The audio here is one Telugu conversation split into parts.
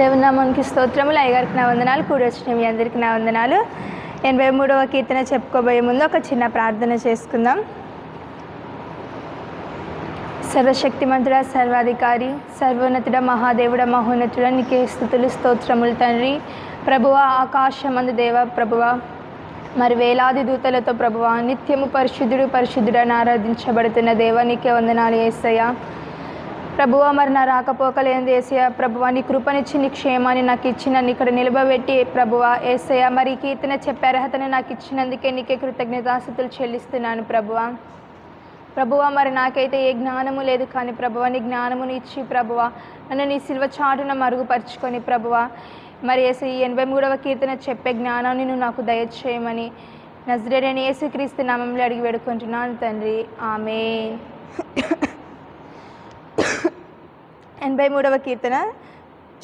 దేవునామానికి స్తోత్రములు. అయ్యగారికి నా వందనాలు. కూడొచ్చిన మీ అందరికీ నా వందనాలు. ఎనభై మూడవ కీర్తన చెప్పుకోబోయే ముందు ఒక చిన్న ప్రార్థన చేసుకుందాం. సర్వశక్తిమంతుడ సర్వాధికారి సర్వోన్నతుడ మహాదేవుడ మహోన్నతుడ నీకే స్థుతులు స్తోత్రములు తండ్రి. ప్రభువ ఆకాశమందు దేవ ప్రభువ. మరి వేలాది దూతలతో ప్రభువ నిత్యము పరిశుద్ధుడు పరిశుద్ధుడని ఆరాధించబడుతున్న దేవ నీకే వందనాలు ఏసయ్యా ప్రభువ మరి నా రాకపోకలేని ఏసయ ప్రభువ నీ కృపనిచ్చి నీ క్షేమాన్ని నాకు ఇచ్చి నన్ను ఇక్కడ నిలబెట్టి ప్రభువ ఏసయ్య మరి కీర్తన చెప్పే అర్హతను నాకు ఇచ్చినందుకే నీకే కృతజ్ఞతాస్థుతులు చెల్లిస్తున్నాను ప్రభువ. ప్రభువ మరి నాకైతే ఏ జ్ఞానము లేదు కానీ ప్రభువ నీ జ్ఞానముని ఇచ్చి ప్రభువ నన్ను నీ సిల్వ చాటున మరుగుపరుచుకొని ప్రభువ మరి ఏసు ఈ ఎనభై మూడవ కీర్తన చెప్పే జ్ఞానాన్ని నువ్వు నాకు దయచేయమని నజరేడని యేసుక్రీస్తు నామంలో అడిగి వేడుకుంటున్నాను తండ్రి. ఆమె ఎనభై మూడవ కీర్తన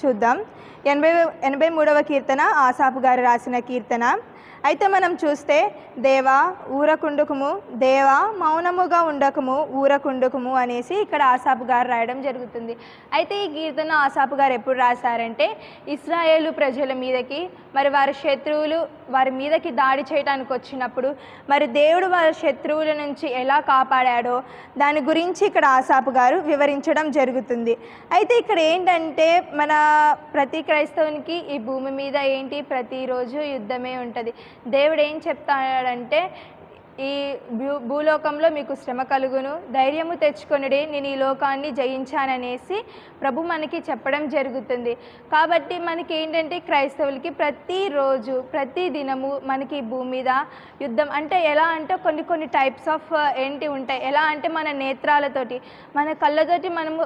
చూద్దాం. ఎనభై ఎనభై మూడవ కీర్తన ఆసాపు గారు రాసిన కీర్తన. అయితే మనం చూస్తే దేవా ఊరకుండుకుము దేవా మౌనముగా ఉండకము ఊరకుండుకుము అనేసి ఇక్కడ ఆసాపు గారు రాయడం జరుగుతుంది. అయితే ఈ కీర్తన ఆసాపు గారు ఎప్పుడు రాశారంటే ఇస్రాయేలు ప్రజల మీదకి మరి వారి శత్రువులు వారి మీదకి దాడి చేయడానికి వచ్చినప్పుడు మరి దేవుడు వారి శత్రువుల నుంచి ఎలా కాపాడాడో దాని గురించి ఇక్కడ ఆసాపు గారు వివరించడం జరుగుతుంది. అయితే ఇక్కడ ఏంటంటే మన ప్రతి క్రైస్తవునికి ఈ భూమి మీద ఏంటి? ప్రతిరోజు యుద్ధమే ఉంటుంది. దేవుడు ఏం చెప్తాడంటే ఈ భూ భూలోకంలో మీకు శ్రమ కలుగును ధైర్యము తెచ్చుకొనుడి నేను ఈ లోకాన్ని జయించాననేసి ప్రభు మనకి చెప్పడం జరుగుతుంది. కాబట్టి మనకి ఏంటంటే క్రైస్తవులకి ప్రతిరోజు ప్రతి దినము మనకి భూమి మీద యుద్ధం అంటే ఎలా అంటే కొన్ని కొన్ని టైప్స్ ఆఫ్ ఏంటి ఉంటాయి. ఎలా అంటే మన నేత్రాలతోటి మన కళ్ళతోటి మనము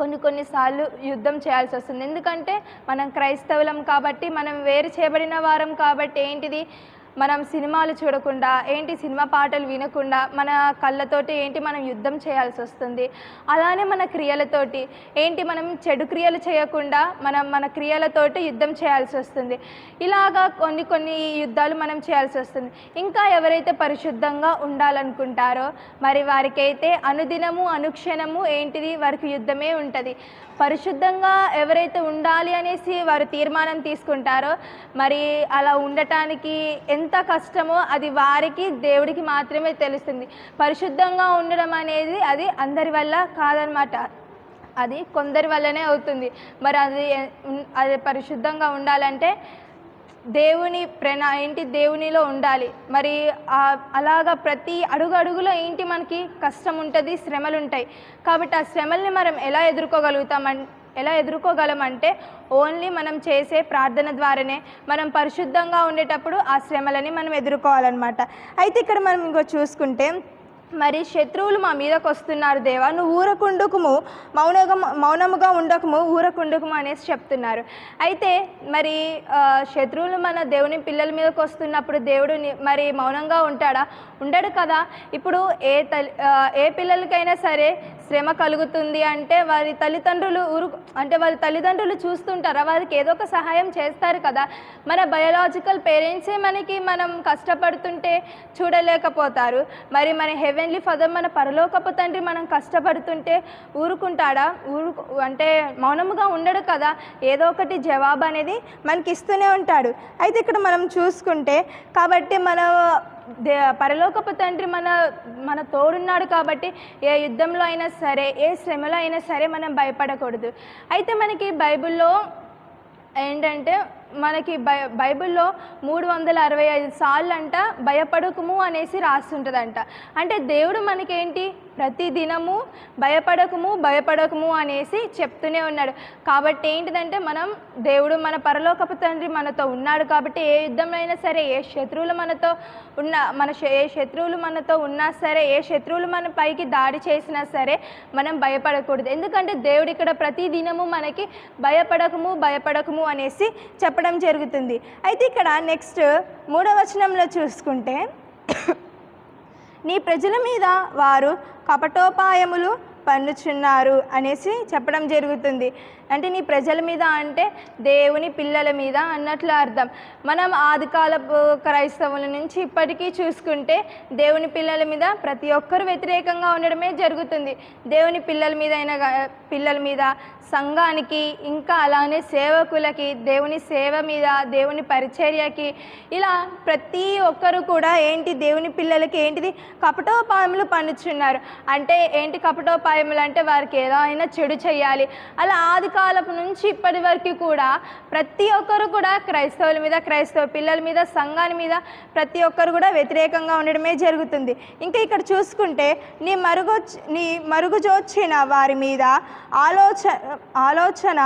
కొన్ని కొన్నిసార్లు యుద్ధం చేయాల్సి వస్తుంది. ఎందుకంటే మనం క్రైస్తవులం కాబట్టి మనం వేరు చేయబడిన వారం కాబట్టి ఏంటిది? మనం సినిమాలు చూడకుండా ఏంటి సినిమా పాటలు వినకుండా మన కళ్ళతోటి ఏంటి మనం యుద్ధం చేయాల్సి వస్తుంది? అలానే మన క్రియలతోటి ఏంటి మనం చెడు క్రియలు చేయకుండా మనం మన క్రియలతోటి యుద్ధం చేయాల్సి వస్తుంది. ఇలాగా కొన్ని కొన్ని యుద్ధాలు మనం చేయాల్సి వస్తుంది. ఇంకా ఎవరైతే పరిశుద్ధంగా ఉండాలనుకుంటారో మరి వారికైతే అనుదినము అనుక్షణము ఏంటిది? వారికి యుద్ధమే ఉంటుంది. పరిశుద్ధంగా ఎవరైతే ఉండాలి అనేసి వారు తీర్మానం తీసుకుంటారో మరి అలా ఉండటానికి ఎంత ఎంత కష్టమో అది వారికి దేవుడికి మాత్రమే తెలుస్తుంది. పరిశుద్ధంగా ఉండడం అనేది అది అందరి వల్ల కాదనమాట అది కొందరి వల్లనే అవుతుంది. మరి అది అది పరిశుద్ధంగా ఉండాలంటే దేవుని ప్రణ ఏంటి దేవునిలో ఉండాలి. మరి అలాగా ప్రతి అడుగు అడుగులో ఏంటి మనకి కష్టం ఉంటుంది శ్రమలు ఉంటాయి. కాబట్టి ఆ శ్రమల్ని మనం ఎలా ఎదుర్కోగలుగుతామం ఎలా ఎదుర్కోగలమంటే ఓన్లీ మనం చేసే ప్రార్థన ద్వారానే మనం పరిశుద్ధంగా ఉండేటప్పుడు ఆ శ్రమలని మనం ఎదుర్కోవాలన్నమాట. అయితే ఇక్కడ మనం ఇంకో చూసుకుంటే మరి శత్రువులు మా మీదకు వస్తున్నారు దేవా. నువ్వు ఊరకుండుకుము మౌనగా మౌనముగా ఉండకము ఊరకుండుకుము అనేసి చెప్తున్నారు. అయితే మరి శత్రువులు మన దేవుని పిల్లల మీదకి వస్తున్నప్పుడు దేవుడు మరి మౌనంగా ఉంటాడా? ఉండడు కదా. ఇప్పుడు ఏ తల్లి ఏ పిల్లలకైనా సరే శ్రమ కలుగుతుంది అంటే వారి తల్లిదండ్రులు ఊరు అంటే వారి తల్లిదండ్రులు చూస్తుంటారా? వారికి ఏదో ఒక సహాయం చేస్తారు కదా. మన బయోలాజికల్ పేరెంట్సే మనకి మనం కష్టపడుతుంటే చూడలేకపోతారు. మరి మన హెవీ హెవెన్లీ ఫాదర్ మన పరలోకపు తండ్రి మనం కష్టపడుతుంటే ఊరుకుంటాడా? ఊరు అంటే మౌనముగా ఉండడు కదా? ఏదో ఒకటి జవాబు అనేది మనకి ఇస్తూనే ఉంటాడు. అయితే ఇక్కడ మనం చూసుకుంటే కాబట్టి మన దే పరలోకపు తండ్రి మన మన తోడున్నాడు కాబట్టి ఏ యుద్ధంలో అయినా సరే ఏ శ్రమలో అయినా సరే మనం భయపడకూడదు. అయితే మనకి బైబిల్లో ఏంటంటే మనకి బై బైబిల్లో మూడు వందల అరవై ఐదు సార్లు అంట భయపడకము అనేసి రాస్తుంటుందంట. అంటే దేవుడు మనకేంటి? ప్రతి దినము భయపడకము భయపడకము అనేసి చెప్తూనే ఉన్నాడు. కాబట్టి ఏంటిదంటే మనం దేవుడు మన పరలోకపు తండ్రి మనతో ఉన్నాడు కాబట్టి ఏ యుద్ధమైనా సరే ఏ శత్రువులు మనతో ఉన్న మన శ- ఏ శత్రువులు మనతో ఉన్నా సరే ఏ శత్రువులు మన పైకి దాడి చేసినా సరే మనం భయపడకూడదు. ఎందుకంటే దేవుడు ఇక్కడ ప్రతి దినము మనకి భయపడకము భయపడకము అనేసి చెప్ చెప్పడం జరుగుతుంది. అయితే ఇక్కడ నెక్స్ట్ మూడవ వచనంలో చూసుకుంటే నీ ప్రజల మీద వారు కపటోపాయములు పన్నుచున్నారు అనేసి చెప్పడం జరుగుతుంది. అంటే నీ ప్రజల మీద అంటే దేవుని పిల్లల మీద అన్నట్లు అర్థం. మనం ఆదికాలపు క్రైస్తవుల నుంచి ఇప్పటికీ చూసుకుంటే దేవుని పిల్లల మీద ప్రతి ఒక్కరు వ్యతిరేకంగా ఉండడమే జరుగుతుంది. దేవుని పిల్లల మీద అయినా పిల్లల మీద సంఘానికి ఇంకా అలానే సేవకులకి దేవుని సేవ మీద దేవుని పరిచర్యకి ఇలా ప్రతి ఒక్కరు కూడా ఏంటి దేవుని పిల్లలకి ఏంటిది? కపటోపాయములు పన్నుచున్నారు అంటే ఏంటి కపటోపాయములు అంటే వారికి ఎలా అయినా చెడు చేయాలి. అలా ఆది కాలపు నుంచి ఇప్పటి వరకు కూడా ప్రతి ఒక్కరు కూడా క్రైస్తవుల మీద క్రైస్తవ పిల్లల మీద సంఘాని మీద ప్రతి ఒక్కరు కూడా వ్యతిరేకంగా ఉండడమే జరుగుతుంది. ఇంకా ఇక్కడ చూసుకుంటే నీ మరుగు నీ మరుగుజోచిన వారి మీద ఆలోచన ఆలోచన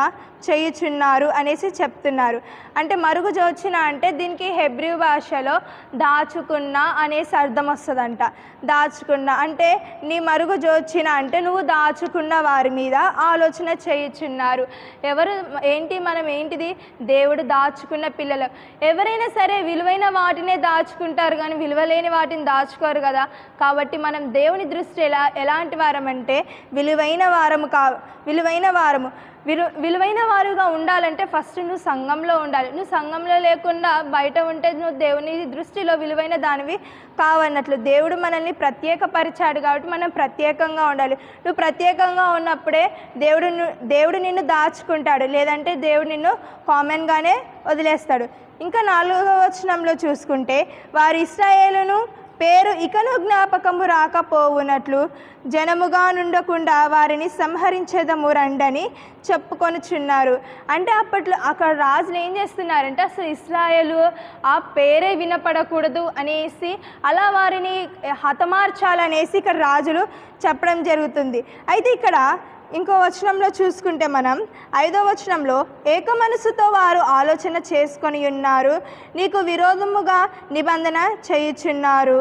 చేయుచున్నారు అనేసి చెప్తున్నారు. అంటే మరుగుజోచిన అంటే దీనికి హెబ్రి భాషలో దాచుకున్న అనేసి అర్థం వస్తుందంట. దాచుకున్న అంటే నీ మరుగు జోచిన అంటే నువ్వు దాచుకున్న వారి మీద ఆలోచన చేయుచున్నారు. ఎవరు ఏంటి మనం ఏంటిది? దేవుడు దాచుకున్న పిల్లలు. ఎవరైనా సరే విలువైన వాటినే దాచుకుంటారు కానీ విలువలేని వాటిని దాచుకోరు కదా. కాబట్టి మనం దేవుని దృష్టి ఎలా ఎలాంటి వారం అంటే విలువైన వారము కా విలువైన వారము. విలు విలువైన వారుగా ఉండాలంటే ఫస్ట్ నువ్వు సంఘంలో ఉండాలి. నువ్వు సంఘంలో లేకుండా బయట ఉంటే నువ్వు దేవుని దృష్టిలో విలువైన దానివి కావన్నట్లు. దేవుడు మనల్ని ప్రత్యేకపరిచాడు కాబట్టి మనం ప్రత్యేకంగా ఉండాలి. నువ్వు ప్రత్యేకంగా ఉన్నప్పుడే దేవుడు దేవుడు నిన్ను దాచుకుంటాడు. లేదంటే దేవుడు నిన్ను కామన్గానే వదిలేస్తాడు. ఇంకా నాలుగవ వచనంలో చూసుకుంటే వారి ఇస్రాయేలును పేరు ఇకను జ్ఞాపకము రాకపోవునట్లు జనముగా నుండకుండా వారిని సంహరించేదము రండని చెప్పుకొనుచున్నారు. అంటే అప్పట్లో అక్కడ రాజులు ఏం చేస్తున్నారంటే అసలు ఇస్రాయలు ఆ పేరే వినపడకూడదు అనేసి అలా వారిని హతమార్చాలనేసి ఇక్కడ రాజులు చెప్పడం జరుగుతుంది. అయితే ఇక్కడ ఇంకో వచనంలో చూసుకుంటే మనం ఐదో వచనంలో ఏక మనసుతో వారు ఆలోచన చేసుకొని ఉన్నారు నీకు విరోధముగా నిబంధన చేయుచున్నారు.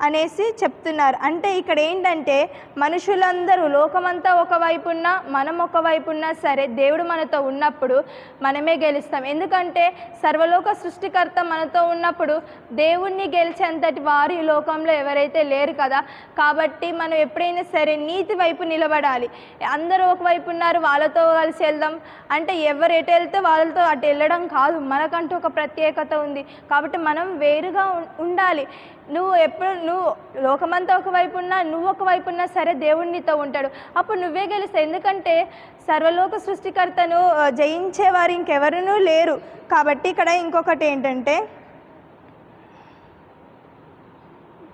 అనేసి చెప్తున్నారు. అంటే ఇక్కడ ఏంటంటే మనుషులందరూ లోకమంతా ఒకవైపు ఉన్నా మనం ఒకవైపు ఉన్నా సరే దేవుడు మనతో ఉన్నప్పుడు మనమే గెలుస్తాం. ఎందుకంటే సర్వలోక సృష్టికర్త మనతో ఉన్నప్పుడు దేవుణ్ణి గెలిచేంతటి వారు ఈ లోకంలో ఎవరైతే లేరు కదా కాబట్టి మనం ఎప్పుడైనా సరే నీతి వైపు నిలబడాలి. అందరూ ఒకవైపు ఉన్నారు వాళ్ళతో కలిసి వెళ్దాం. అంటే ఎవరు ఎటు వెళ్తే వాళ్ళతో అటు వెళ్ళడం కాదు మనకంటూ ఒక ప్రత్యేకత ఉంది. కాబట్టి మనం వేరుగా ఉం- ఉండాలి. నువ్వు ఎప్పుడు నువ్వు లోకమంతా ఒకవైపు ఉన్నా నువ్వు ఒకవైపు ఉన్నా సరే దేవుడినితో ఉంటాడు. అప్పుడు నువ్వే గెలుస్తావు. ఎందుకంటే సర్వలోక సృష్టికర్తను జయించే జయించేవారు ఇంకెవరునూ లేరు. కాబట్టి ఇక్కడ ఇంకొకటి ఏంటంటే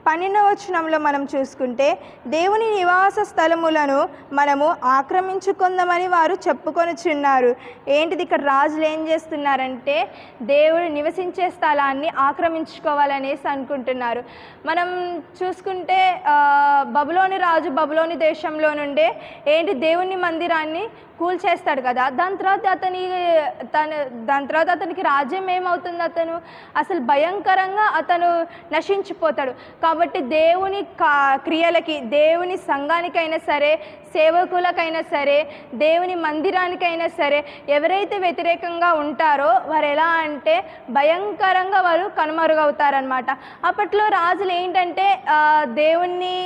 పన్నెండవ వచనంలో మనం చూసుకుంటే దేవుని నివాస స్థలములను మనము ఆక్రమించుకుందామని వారు చెప్పుకొనుచున్నారు. ఏంటిది ఇక్కడ రాజులు ఏం చేస్తున్నారంటే దేవుడు నివసించే స్థలాన్ని ఆక్రమించుకోవాలనేసి అనుకుంటున్నారు. మనం చూసుకుంటే బబులోని రాజు బబులోని దేశంలో నుండే ఏంటి దేవుని మందిరాన్ని కూల్చేస్తాడు కదా. దాని తర్వాత అతని తన దాని తర్వాత అతనికి రాజ్యం ఏమవుతుంది అతను? అసలు భయంకరంగా అతను నశించిపోతాడు. కాబట్టి కాబట్టి దేవుని కా క్రియలకి దేవుని సంఘానికైనా సరే సేవకులకైనా సరే దేవుని మందిరానికైనా సరే ఎవరైతే వ్యతిరేకంగా ఉంటారో వారు ఎలా అంటే భయంకరంగా వారు కనుమరుగవుతారనమాట అప్పట్లో రాజులు ఏంటంటే దేవుణ్ణి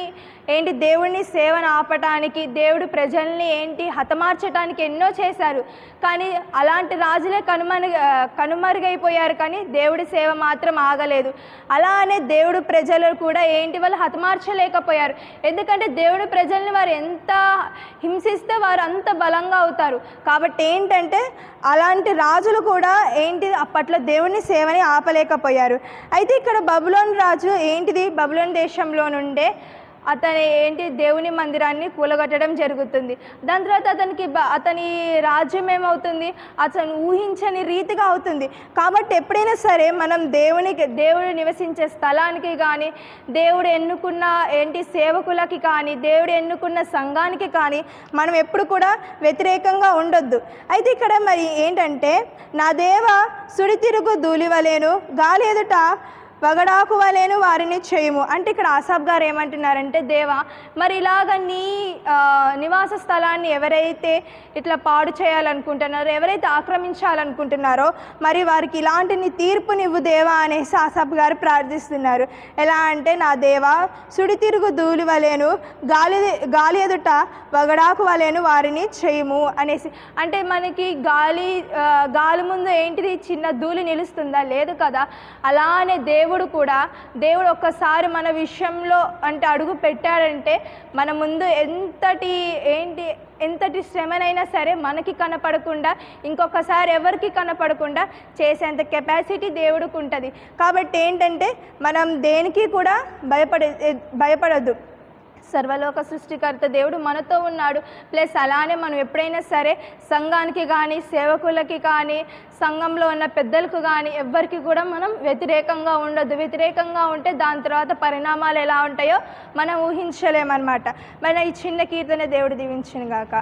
ఏంటి దేవుణ్ణి సేవను ఆపటానికి దేవుడు ప్రజల్ని ఏంటి హతమార్చడానికి ఎన్నో చేశారు. కానీ అలాంటి రాజులే కనుమరు కనుమరుగైపోయారు కానీ దేవుడి సేవ మాత్రం ఆగలేదు. అలా అనే దేవుడు ప్రజలు కూడా ఏంటి వాళ్ళు హతమార్చలేకపోయారు. ఎందుకంటే దేవుడి ప్రజల్ని వారు ఎంత హింసిస్తే వారు అంత బలంగా అవుతారు. కాబట్టి ఏంటంటే అలాంటి రాజులు కూడా ఏంటి అప్పట్లో దేవుని సేవని ఆపలేకపోయారు. అయితే ఇక్కడ బబులోన్ రాజు ఏంటిది? బబులోన్ దేశంలో నుండే అతని ఏంటి దేవుని మందిరాన్ని కూలగొట్టడం జరుగుతుంది. దాని తర్వాత అతనికి అతని రాజ్యం ఏమవుతుంది? అతను ఊహించని రీతిగా అవుతుంది. కాబట్టి ఎప్పుడైనా సరే మనం దేవునికి దేవుడు నివసించే స్థలానికి కానీ దేవుడు ఎన్నుకున్న ఏంటి సేవకులకి కానీ దేవుడు ఎన్నుకున్న సంఘానికి కానీ మనం ఎప్పుడు కూడా వ్యతిరేకంగా ఉండొద్దు. అయితే ఇక్కడ మరి ఏంటంటే నా దేవ సుడితిరుగు ధూళివలేను గాలి ఎదుట వగడాకు వలేను వారిని చేయము. అంటే ఇక్కడ ఆసాబ్ గారు ఏమంటున్నారంటే దేవా మరి ఇలాగ నీ నివాస స్థలాన్ని ఎవరైతే ఇట్లా పాడు చేయాలనుకుంటున్నారో ఎవరైతే ఆక్రమించాలనుకుంటున్నారో మరి వారికి ఇలాంటి నీ తీర్పునివ్వు దేవా అనేసి ఆసాబ్ గారు ప్రార్థిస్తున్నారు. ఎలా అంటే నా దేవా సుడితిరుగు ధూళి వలేను గాలి గాలి ఎదుట వగడాకు వలేను వారిని చేయము అనేసి. అంటే మనకి గాలి గాలి ముందు ఏంటిది? చిన్న ధూళి నిలుస్తుందా? లేదు కదా. అలానే దేవుడు కూడా దేవుడు ఒక్కసారి మన విషయంలో అంటే అడుగు పెట్టాడంటే మన ముందు ఎంతటి ఏంటి ఎంతటి శ్రమనైనా సరే మనకి కనపడకుండా ఇంకొకసారి ఎవరికి కనపడకుండా చేసేంత కెపాసిటీ దేవుడికి ఉంటుంది. కాబట్టి ఏంటంటే మనం దేనికి కూడా భయపడే భయపడద్దు. సర్వలోక సృష్టికర్త దేవుడు మనతో ఉన్నాడు. ప్లస్ అలానే మనం ఎప్పుడైనా సరే సంఘానికి కానీ సేవకులకి కానీ సంఘంలో ఉన్న పెద్దలకు కానీ ఎవ్వరికి కూడా మనం వ్యతిరేకంగా ఉండొద్దు. వ్యతిరేకంగా ఉంటే దాని తర్వాత పరిణామాలు ఎలా ఉంటాయో మనం ఊహించలేమన్నమాట. మన ఈ చిన్న కీర్తన దేవుడు దీవించిన గాక